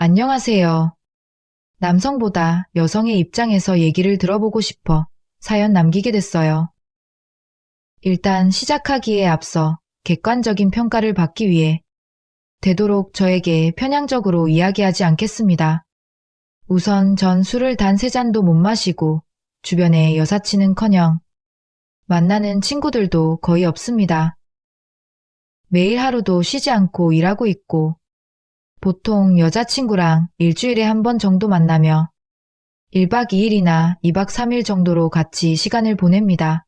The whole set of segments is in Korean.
안녕하세요. 남성보다 여성의 입장에서 얘기를 들어보고 싶어 사연 남기게 됐어요. 일단 시작하기에 앞서 객관적인 평가를 받기 위해 되도록 저에게 편향적으로 이야기하지 않겠습니다. 우선 전 술을 단 세 잔도 못 마시고 주변에 여사친은 커녕 만나는 친구들도 거의 없습니다. 매일 하루도 쉬지 않고 일하고 있고 보통 여자친구랑 일주일에 한 번 정도 만나며 1박 2일이나 2박 3일 정도로 같이 시간을 보냅니다.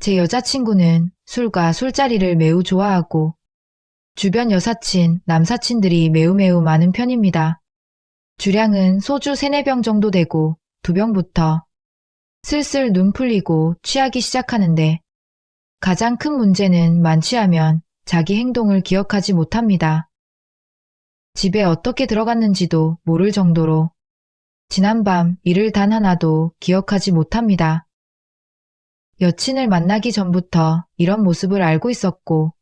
제 여자친구는 술과 술자리를 매우 좋아하고 주변 여사친, 남사친들이 매우 매우 많은 편입니다. 주량은 소주 3, 4병 정도 되고 두 병부터 슬슬 눈 풀리고 취하기 시작하는데 가장 큰 문제는 만취하면 자기 행동을 기억하지 못합니다. 집에 어떻게 들어갔는지도 모를 정도로 지난밤 일을 단 하나도 기억하지 못합니다. 여친을 만나기 전부터 이런 모습을 알고 있었고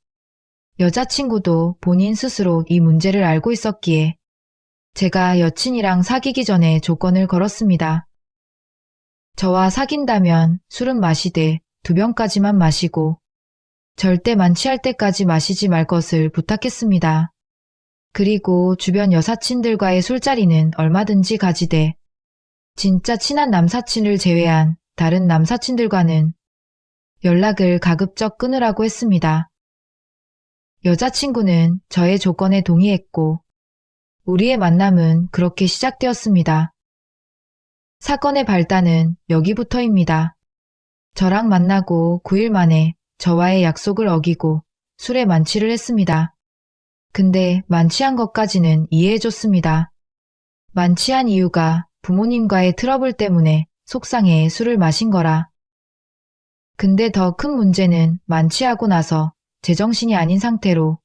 여자친구도 본인 스스로 이 문제를 알고 있었기에 제가 여친이랑 사귀기 전에 조건을 걸었습니다. 저와 사귄다면 술은 마시되 두 병까지만 마시고 절대 만취할 때까지 마시지 말 것을 부탁했습니다. 그리고 주변 여사친들과의 술자리는 얼마든지 가지되 진짜 친한 남사친을 제외한 다른 남사친들과는 연락을 가급적 끊으라고 했습니다. 여자친구는 저의 조건에 동의했고 우리의 만남은 그렇게 시작되었습니다. 사건의 발단은 여기부터입니다. 저랑 만나고 9일 만에 저와의 약속을 어기고 술에 만취를 했습니다. 근데 만취한 것까지는 이해해줬습니다. 만취한 이유가 부모님과의 트러블 때문에 속상해 술을 마신 거라. 근데 더 큰 문제는 만취하고 나서 제정신이 아닌 상태로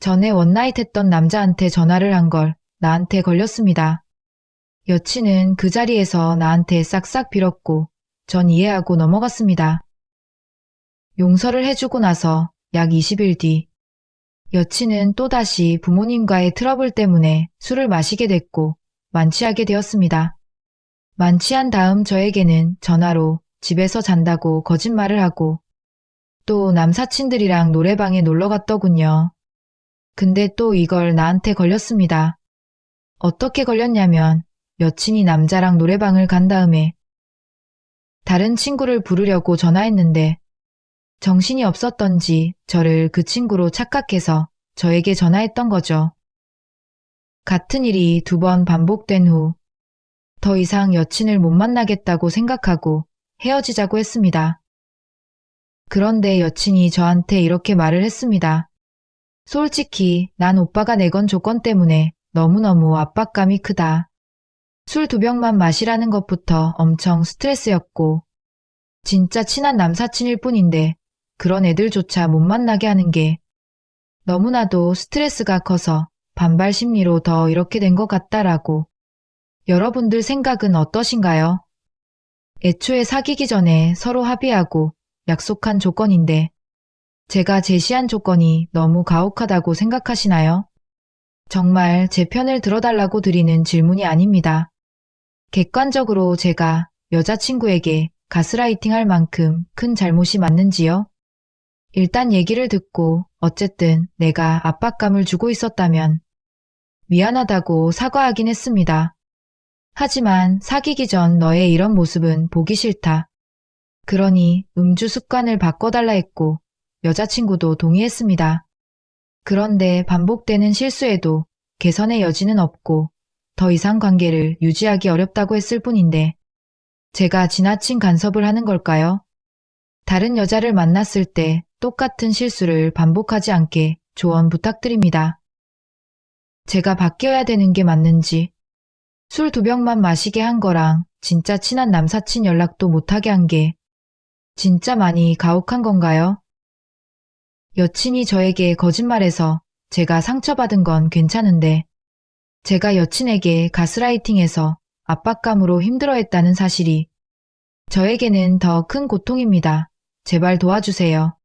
전에 원나잇 했던 남자한테 전화를 한 걸 나한테 걸렸습니다. 여친은 그 자리에서 나한테 싹싹 빌었고 전 이해하고 넘어갔습니다. 용서를 해주고 나서 약 20일 뒤 여친은 또다시 부모님과의 트러블 때문에 술을 마시게 됐고 만취하게 되었습니다. 만취한 다음 저에게는 전화로 집에서 잔다고 거짓말을 하고 또 남사친들이랑 노래방에 놀러 갔더군요. 근데 또 이걸 나한테 걸렸습니다. 어떻게 걸렸냐면 여친이 남자랑 노래방을 간 다음에 다른 친구를 부르려고 전화했는데 정신이 없었던지 저를 그 친구로 착각해서 저에게 전화했던 거죠. 같은 일이 두 번 반복된 후 더 이상 여친을 못 만나겠다고 생각하고 헤어지자고 했습니다. 그런데 여친이 저한테 이렇게 말을 했습니다. 솔직히 난 오빠가 내건 조건 때문에 너무너무 압박감이 크다. 술 두 병만 마시라는 것부터 엄청 스트레스였고 진짜 친한 남사친일 뿐인데 그런 애들조차 못 만나게 하는 게 너무나도 스트레스가 커서 반발 심리로 더 이렇게 된 것 같다라고. 여러분들 생각은 어떠신가요? 애초에 사귀기 전에 서로 합의하고 약속한 조건인데 제가 제시한 조건이 너무 가혹하다고 생각하시나요? 정말 제 편을 들어달라고 드리는 질문이 아닙니다. 객관적으로 제가 여자친구에게 가스라이팅 할 만큼 큰 잘못이 맞는지요? 일단 얘기를 듣고 어쨌든 내가 압박감을 주고 있었다면 미안하다고 사과하긴 했습니다. 하지만 사귀기 전 너의 이런 모습은 보기 싫다. 그러니 음주 습관을 바꿔달라 했고 여자친구도 동의했습니다. 그런데 반복되는 실수에도 개선의 여지는 없고 더 이상 관계를 유지하기 어렵다고 했을 뿐인데 제가 지나친 간섭을 하는 걸까요? 다른 여자를 만났을 때 똑같은 실수를 반복하지 않게 조언 부탁드립니다. 제가 바뀌어야 되는 게 맞는지, 술 두 병만 마시게 한 거랑 진짜 친한 남사친 연락도 못하게 한 게 진짜 많이 가혹한 건가요? 여친이 저에게 거짓말해서 제가 상처받은 건 괜찮은데, 제가 여친에게 가스라이팅해서 압박감으로 힘들어했다는 사실이 저에게는 더 큰 고통입니다. 제발 도와주세요.